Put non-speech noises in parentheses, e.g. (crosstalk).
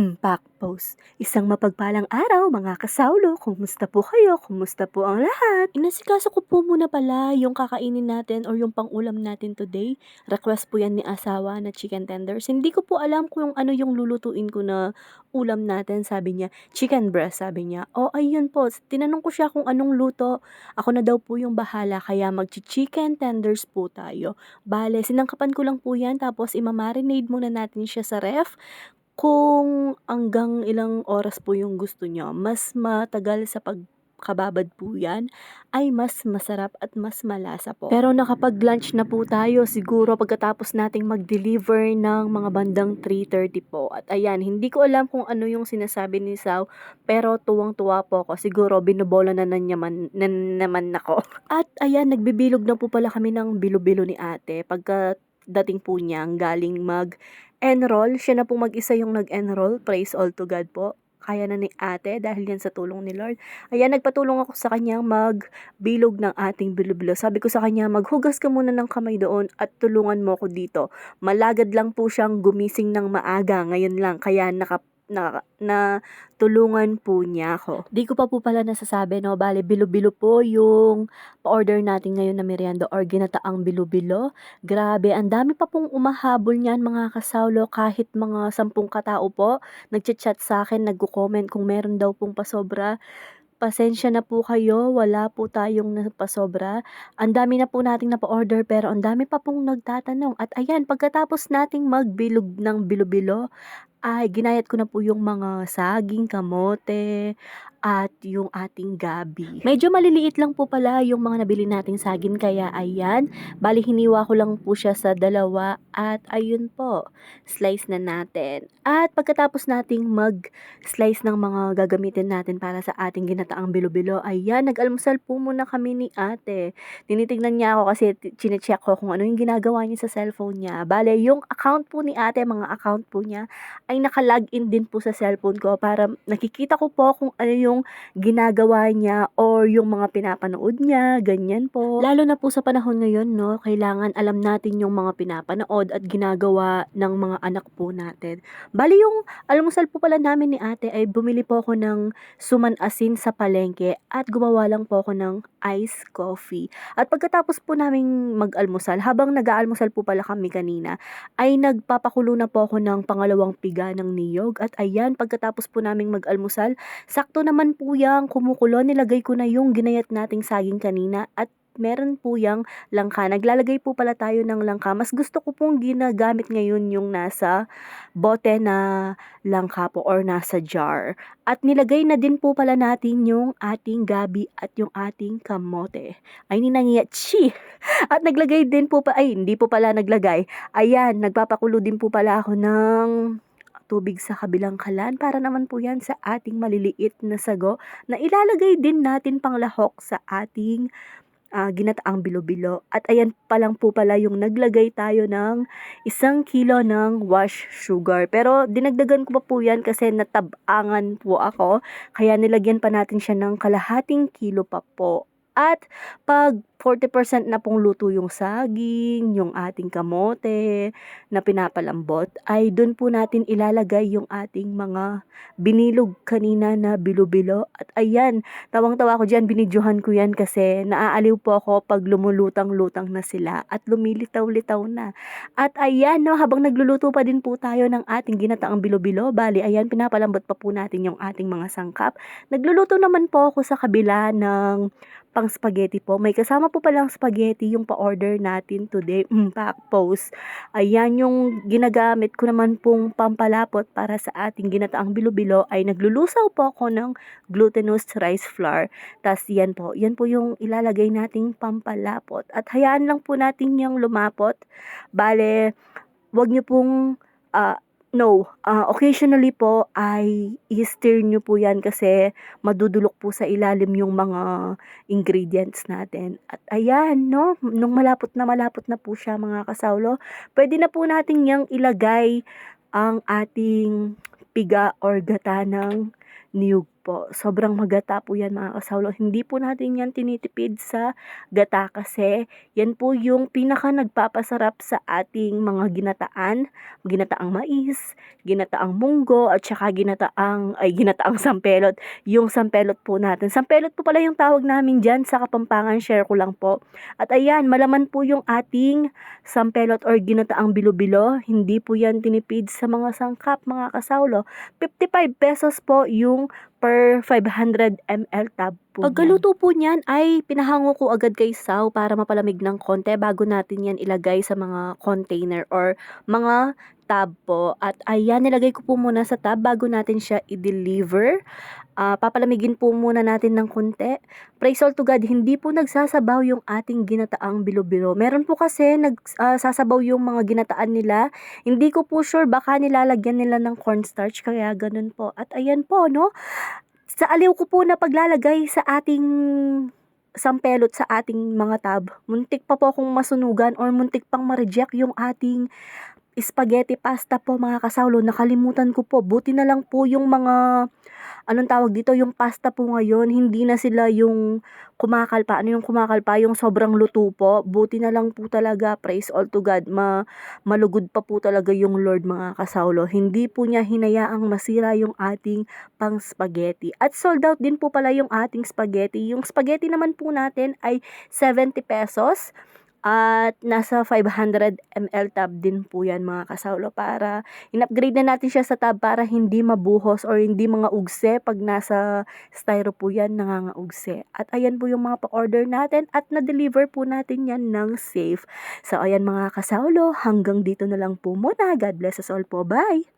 Impact Post. Isang mapagpalang araw mga kasawlo. Kumusta po kayo? Kumusta po ang lahat? Inasikaso ko po muna pala yung kakainin natin or yung pangulam natin today. Request po yan ni asawa na chicken tenders. Hindi ko po alam kung ano yung lulutuin ko na ulam natin. Sabi niya, chicken breast. Sabi niya, oh ayun po. Tinanong ko siya kung anong luto. Ako na daw po yung bahala. Kaya mag-chicken tenders po tayo. Bale, sinangkapan ko lang po yan. Tapos imamarinade muna natin siya sa ref kung hanggang ilang oras po yung gusto niyo, mas matagal sa pagkababad po yan, ay mas masarap at mas malasa po. Pero nakapag-lunch na po tayo siguro pagkatapos nating mag-deliver ng mga bandang 3.30 po. At ayan, hindi ko alam kung ano yung sinasabi ni Sao, pero tuwang-tuwa po ako. Siguro binobola na, na, naman, na naman ako. At ayan, nagbibilog na po pala kami ng bilo-bilo ni ate. Pagka dating po niyang galing mag-enroll. Siya na po mag-isa yung nag-enroll. Praise all to God po. Kaya na ni ate dahil yan sa tulong ni Lord. Ayan, nagpatulong ako sa kanya magbilog ng ating bilo-bilo. Sabi ko sa kanya, maghugas ka muna ng kamay doon at tulungan mo ako dito. Malagad lang po siyang gumising ng maaga ngayon lang. Kaya naka na, na tulungan po niya ako. Di ko pa po pala nasasabi, no? Bale, bilo-bilo po yung pa-order natin ngayon na merienda or ginataang bilo-bilo. Grabe, ang dami pa pong umahabol niyan mga kasawlo kahit mga sampung katao po. Nagchat-chat sa akin, nagko-comment kung meron daw pong pasobra pasensya na po kayo, wala po tayong napasobra. Ang dami na po nating napa-order pero ang dami pa pong nagtatanong. At ayan, pagkatapos nating magbilog ng bilo-bilo, ay ginayat ko na po yung mga saging, kamote, at yung ating gabi. Medyo maliliit lang po pala yung mga nabili nating saging kaya ayan, bali hiniwa ko lang po siya sa dalawa at ayun po, slice na natin. At pagkatapos nating mag-slice ng mga gagamitin natin para sa ating ginataang bilo-bilo, ayan, nag-almusal po muna kami ni ate. Tinitignan niya ako kasi chinecheck ko kung ano yung ginagawa niya sa cellphone niya. Bale, yung account po ni ate, mga account po niya, ay naka-login din po sa cellphone ko para nakikita ko po kung ano yung ginagawa niya or yung mga pinapanood niya, ganyan po. Lalo na po sa panahon ngayon, no, kailangan alam natin yung mga pinapanood at ginagawa ng mga anak po natin. Bali yung almusal po pala namin ni ate ay bumili po ako ng suman asin sa palengke at gumawa lang po ako ng iced coffee. At pagkatapos po namin mag-almusal, habang nag-aalmusal po pala kami kanina, ay nagpapakulo na po ako ng pangalawang piga higa ng niyog. At ayan, pagkatapos po naming mag-almusal, sakto naman po yung kumukulo. Nilagay ko na yung ginayat nating saging kanina at meron po yung langka. Naglalagay po pala tayo ng langka. Mas gusto ko pong ginagamit ngayon yung nasa bote na langka po or nasa jar. At nilagay na din po pala natin yung ating gabi at yung ating kamote. Ay, ninangiyatsi! (laughs) At naglagay din po pa, ay, hindi po pala naglagay. Ayan, nagpapakulo din po pala ako ng tubig sa kabilang kalan para naman po yan sa ating maliliit na sago na ilalagay din natin panglahok sa ating uh, ginataang bilo-bilo. At ayan pa lang po pala yung naglagay tayo ng isang kilo ng wash sugar. Pero dinagdagan ko pa po yan kasi natabangan po ako. Kaya nilagyan pa natin siya ng kalahating kilo pa po. At pag 40% na pong luto yung saging, yung ating kamote na pinapalambot, ay doon po natin ilalagay yung ating mga binilog kanina na bilo-bilo. At ayan, tawang-tawa ko dyan, binidyohan ko yan kasi naaaliw po ako pag lumulutang-lutang na sila at lumilitaw-litaw na. At ayan, no, habang nagluluto pa din po tayo ng ating ginataang bilo-bilo, bali, ayan, pinapalambot pa po natin yung ating mga sangkap. Nagluluto naman po ako sa kabila ng pang spaghetti po. May kasama po palang spaghetti yung pa-order natin today. Mm, pack post. Ayan yung ginagamit ko naman pong pampalapot para sa ating ginataang bilo-bilo ay naglulusaw po ako ng glutinous rice flour. Tapos yan po, yan po yung ilalagay nating pampalapot. At hayaan lang po natin yung lumapot. Bale, wag nyo pong uh, No, ah, occasionally po ay i-stir nyo po yan kasi madudulok po sa ilalim yung mga ingredients natin. At ayan, no, nung malapot na malapot na po siya mga kasawlo, pwede na po natin yang ilagay ang ating piga or gata ng niyog po. Sobrang magata po yan mga kasawlo. Hindi po natin yan tinitipid sa gata kasi yan po yung pinaka nagpapasarap sa ating mga ginataan. Ginataang mais, ginataang munggo, at saka ginataang, ay ginataang sampelot. Yung sampelot po natin. Sampelot po pala yung tawag namin dyan sa Kapampangan. Share ko lang po. At ayan, malaman po yung ating sampelot or ginataang bilo-bilo. Hindi po yan tinipid sa mga sangkap mga kasawlo. 55 pesos po yung per 500 ml tab po Pagkaluto po niyan ay pinahango ko agad kay Saw para mapalamig ng konti bago natin yan ilagay sa mga container or mga tab po. At ayan, nilagay ko po muna sa tab bago natin siya i-deliver. Ah, papalamigin po muna natin ng konti. Praise all to God, hindi po nagsasabaw yung ating ginataang bilo-bilo. Meron po kasi nagsasabaw yung mga ginataan nila. Hindi ko po sure, baka nilalagyan nila ng cornstarch, kaya ganun po. At ayan po, no? Sa aliw ko po na paglalagay sa ating sampelot sa ating mga tab, muntik pa po akong masunugan or muntik pang ma-reject yung ating spaghetti pasta po mga kasawlo. Nakalimutan ko po. Buti na lang po yung mga anong tawag dito, yung pasta po ngayon, hindi na sila yung kumakalpa. Ano yung kumakalpa? Yung sobrang luto po. Buti na lang po talaga, praise all to God, ma malugod pa po talaga yung Lord mga kasawlo. Hindi po niya hinayaang masira yung ating pang spaghetti. At sold out din po pala yung ating spaghetti. Yung spaghetti naman po natin ay 70 pesos. At nasa 500 ml tab din po yan mga kasawlo para in-upgrade na natin siya sa tab para hindi mabuhos or hindi mga ugse pag nasa styro po yan nangangaugse. At ayan po yung mga pa-order natin at na-deliver po natin yan ng safe. So ayan mga kasawlo, hanggang dito na lang po muna. God bless us all po. Bye!